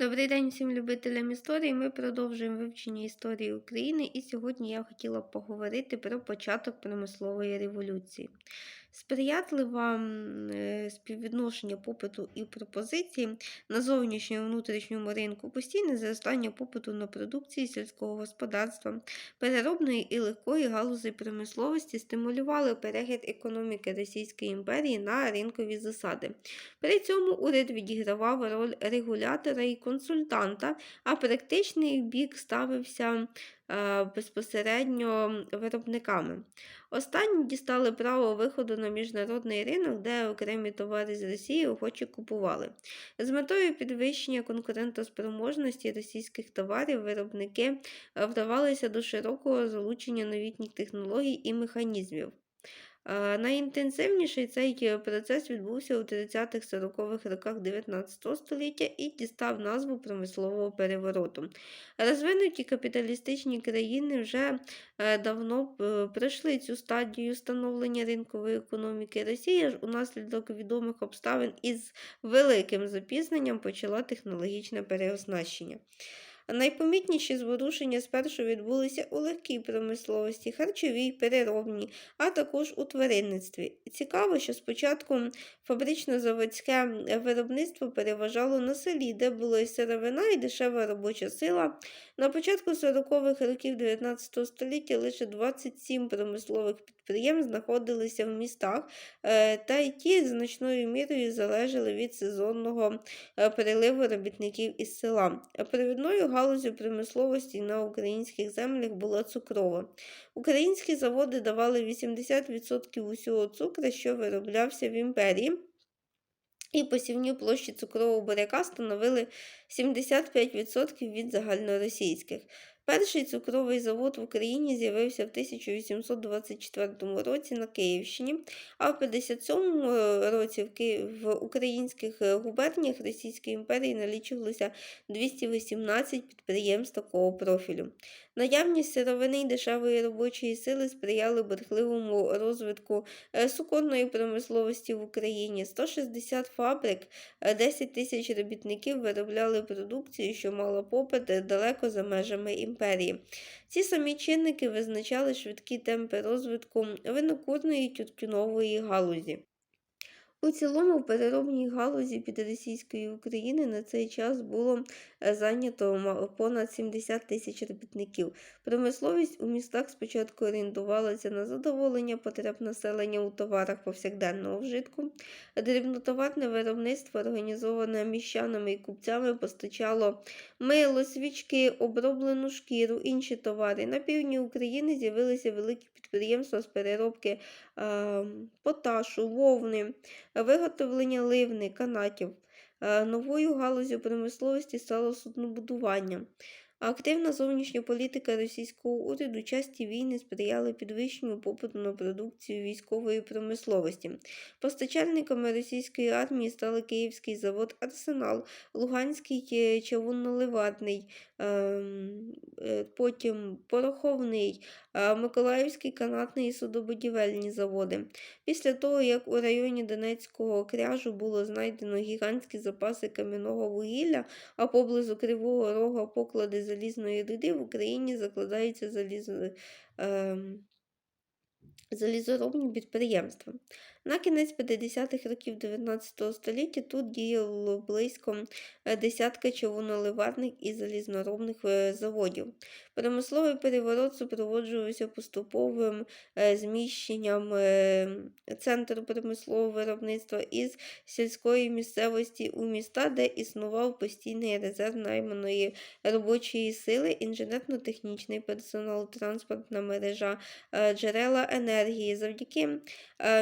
Добрий день всім любителям історії. Ми продовжуємо вивчення історії України, і сьогодні я хотіла поговорити про початок промислової революції. Сприятливе співвідношення попиту і пропозиції на зовнішньому внутрішньому ринку, постійне зростання попиту на продукції сільського господарства, переробної і легкої галузі промисловості стимулювали перехід економіки Російської імперії на ринкові засади. При цьому уряд відігравав роль регулятора і консультанта, а практичний бік ставився безпосередньо виробниками. Останні дістали право виходу на міжнародний ринок, де окремі товари з Росії охоче купували. З метою підвищення конкурентоспроможності російських товарів виробники е, вдавалися до широкого залучення новітніх технологій і механізмів. Найінтенсивніший цей е, процес відбувся у 30-40-х роках 19 століття і дістав назву промислового перевороту. Розвинуті капіталістичні країни вже е, давно е, пройшли цю стадію становлення ринкової економіки. Росія ж унаслідок відомих обставин із великим запізненням почала технологічне переоснащення. Найпомітніші зворушення спершу відбулися у легкій промисловості, харчовій, переробній, а також у тваринництві. Цікаво, що спочатку фабрично-заводське виробництво переважало на селі, де була і сировина, і дешева робоча сила. На початку 40-х років 19 століття лише 27 промислових підприємств знаходилися в містах, е, та й ті значною мірою залежали від сезонного е, приливу робітників із села. Провідною галузю промисловості на українських землях була цукрова. Українські заводи давали 80% усього цукру, що вироблявся в імперії. І посівні площі цукрового буряка становили 75% від загальноросійських. Перший цукровий завод в Україні з'явився в 1824 році на Київщині, а в 57 році в, Ки... в українських е, губерніях Російської імперії налічувалося 218 підприємств такого профілю. Наявність сировини й дешевої робочої сили сприяли бурхливому розвитку е, суконної промисловості в Україні. 160 фабрик, е, 10 тисяч робітників виробляли продукцію, що мала попит е, далеко за межами імперії. Ці самі чинники визначали швидкі темпи розвитку винокурної і тютюнової галузі. У цілому в переробній галузі підросійської України на цей час було е, зайнято понад 70 тисяч робітників. Промисловість у містах спочатку орієнтувалася на задоволення потреб населення у товарах повсякденного вжитку. Дрібнотоварне виробництво, організоване міщанами і купцями, постачало мило, свічки, оброблену шкіру, інші товари. На півдні України з'явилися великі підприємства з переробки е, поташу, вовни виготовлення ливни, канатів. Е, Новою галузю промисловості стало суднобудування. Активна зовнішня політика російського уряду часті війни сприяли підвищенню попиту на продукцію військової промисловості. Постачальниками російської армії стали Київський завод Арсенал, Луганський е, чавунно-ливарний, ем, е, потім Пороховний, Миколаївський канатний і судобудівельні заводи. Після того, як у районі Донецького кряжу було знайдено гігантські запаси кам'яного вугілля, а поблизу Кривого Рога поклади залізної руди, в Україні закладаються заліз... е, залізоробні підприємства. На кінець 50-х років 19 століття тут діяло близько е, десятка човуноливарних і залізноробних е, заводів. Промисловий переворот супроводжувався поступовим е, зміщенням центру промислового виробництва із сільської місцевості у міста, де існував постійний резерв найманої робочої сили, інженерно-технічний персонал, транспортна мережа, джерела енергії. Завдяки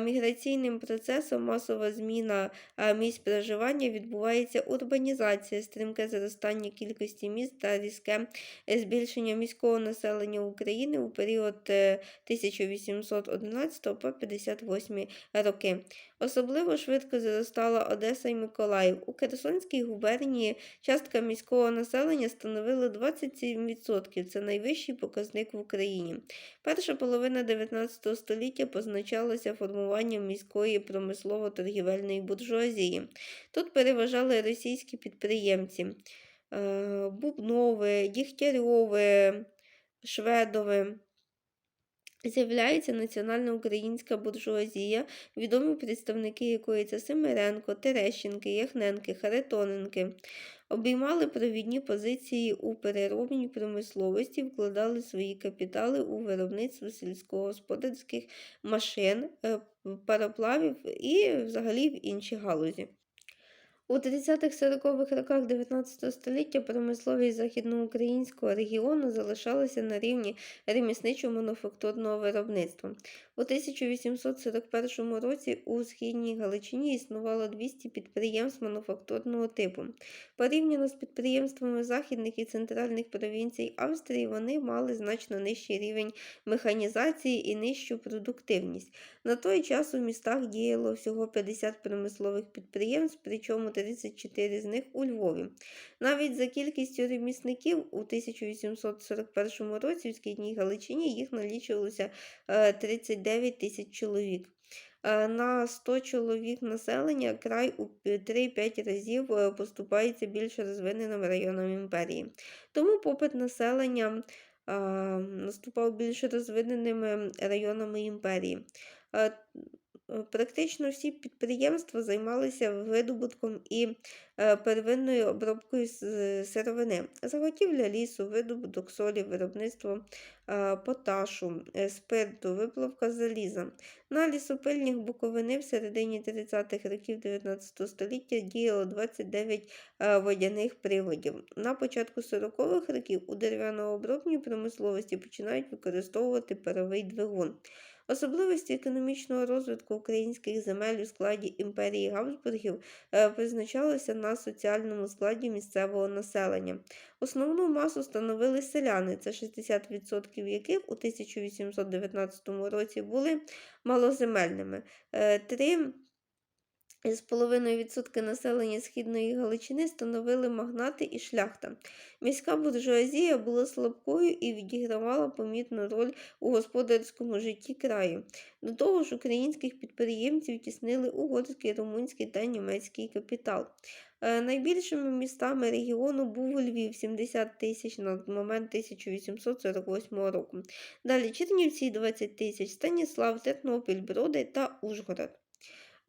міграційним процесам масова зміна е, місць проживання відбувається урбанізація, стрімке зростання кількості міст та різке е, збільшення міського населення України у період е, 1811 по 58 роки. Особливо швидко зростала Одеса і Миколаїв. У Херсонській губернії частка міського населення становила 27%. Це найвищий показник в Україні. Перша половина 19 століття позначалася формуванням міської промислово-торгівельної буржуазії. Тут переважали російські підприємці. е, Бубнове, Дігтярьове, Шведове. З'являється національна українська буржуазія, відомі представники якої це Семеренко, Терещенки, Яхненки, Харитоненки. Обіймали провідні позиції у переробній промисловості, вкладали свої капітали у виробництво сільськогосподарських машин, е, пароплавів і взагалі в інші галузі. У 30-40-х роках 19 століття промисловість західноукраїнського регіону залишалася на рівні ремісничо-мануфактурного виробництва. У 1841 році у Східній Галичині існувало 200 підприємств мануфактурного типу. Порівняно з підприємствами західних і центральних провінцій Австрії, вони мали значно нижчий рівень механізації і нижчу продуктивність. На той час у містах діяло всього 50 промислових підприємств, причому 34 з них у Львові. Навіть за кількістю ремісників у 1841 році в Східній Галичині їх налічувалося е, 39 тисяч чоловік. Е, На 100 чоловік населення край у 3-5 разів е, поступається більш розвиненим районам імперії. Тому попит населення е, наступав більш розвиненими районами імперії. Е, Практично всі підприємства займалися видобутком і е, первинною обробкою сировини, заготівля лісу, видобуток солі, виробництво е, поташу, спирту, виплавка заліза. На лісопильнях Буковини в середині 30-х років 19 століття діяло 29 е, водяних приводів. На початку 40-х років у дерев'яно-обробній промисловості починають використовувати паровий двигун. Особливості економічного розвитку українських земель у складі імперії Габсбургів е, визначалися на соціальному складі місцевого населення. Основну масу становили селяни, це 60% яких у 1819 році були малоземельними. Е, Три з половиною відсотки населення Східної Галичини становили магнати і шляхта. Міська буржуазія була слабкою і відігравала помітну роль у господарському житті краю. До того ж, українських підприємців тіснили угорський, румунський та німецький капітал. Е, Найбільшими містами регіону був Львів 70 тисяч на момент 1848 року. Далі Чернівці 20 тисяч, Станіслав, Тернопіль, Броди та Ужгород.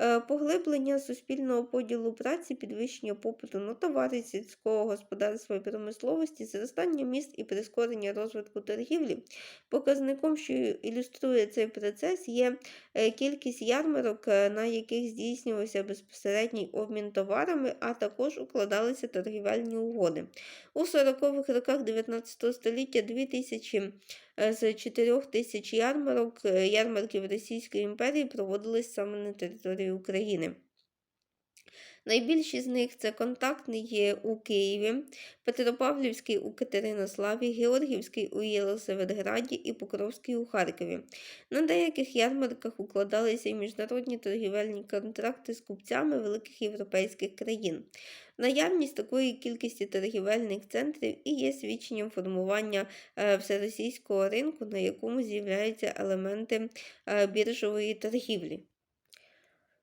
Е, Поглиблення суспільного поділу праці, підвищення попиту на товари сільського господарства і промисловості, зростання міст і прискорення розвитку торгівлі. Показником, що ілюструє цей процес, є е, кількість ярмарок, е, на яких здійснювався безпосередній обмін товарами, а також укладалися торгівельні угоди. У 40-х роках 19 століття 2000 Е, з 4 тисяч ярмарок, ярмарків Російської імперії проводились саме на території України. Найбільші з них це контактний є у Києві, Петропавлівський у Катеринославі, Георгівський у Єлисаветграді і Покровський у Харкові. На деяких ярмарках укладалися й міжнародні торгівельні контракти з купцями великих європейських країн. Наявність такої кількості торгівельних центрів і є свідченням формування е, всеросійського ринку, на якому з'являються елементи е, біржової торгівлі.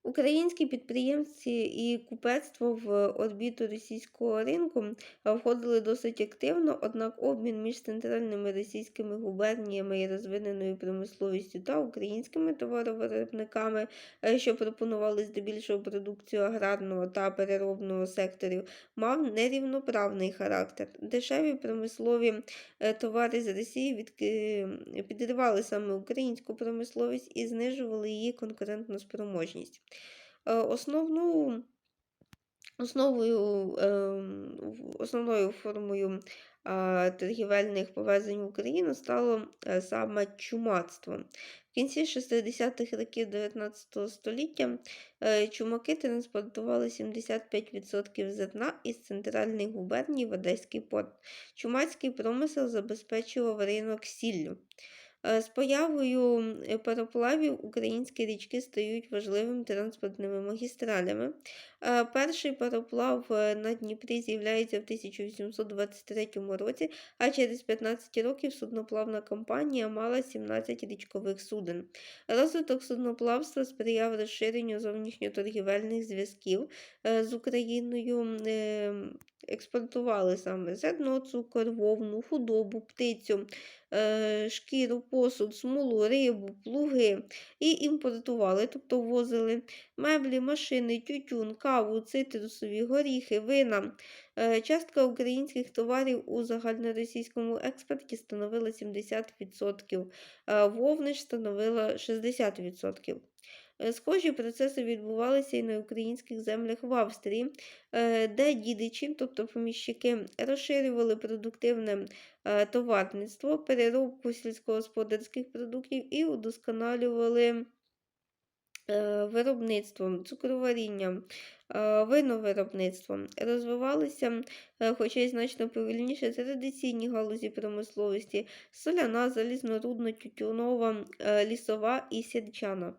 Українські підприємці і купецтво в орбіту російського ринку входили досить активно, однак обмін між центральними російськими губерніями і розвиненою промисловістю та українськими товаровиробниками, е, що пропонували здебільшого продукцію аграрного та переробного секторів, мав нерівноправний характер. Дешеві промислові е, товари з Росії підривали саме українську промисловість і знижували її конкурентну спроможність. Е, Основну, основою, ем, основною формою торгівельних повезень в Україну стало е, саме чумацтво. В кінці 60-х років 19 століття е, чумаки транспортували 75% зерна із центральних губерній в Одеський порт. Чумацький промисел забезпечував ринок сіллю. Е, З появою е, пароплавів українські річки стають важливими транспортними магістралями. Е, Перший пароплав на Дніпрі з'являється в 1823 році, а через 15 років судноплавна компанія мала 17 річкових суден. Розвиток судноплавства сприяв розширенню зовнішньоторгівельних зв'язків з Україною. Е, експортували саме зерно, цукор, вовну, худобу, птицю, е, шкіру, посуд, смолу, рибу, плуги і імпортували, тобто ввозили меблі, машини, тютюн, каву, цитрусові, горіхи, вина. Е, Частка українських товарів у загальноросійському експорті становила 70%, а вовни ж становила 60%. Е, Схожі процеси відбувалися і на українських землях в Австрії, е, де дідичі, тобто поміщики, розширювали продуктивне е, товарництво, переробку сільськогосподарських продуктів і удосконалювали виробництвом, цукроварінням, виновиробництвом. Розвивалися, хоча й значно повільніше, традиційні галузі промисловості: соляна, залізнорудно, тютюнова, лісова і сірчана.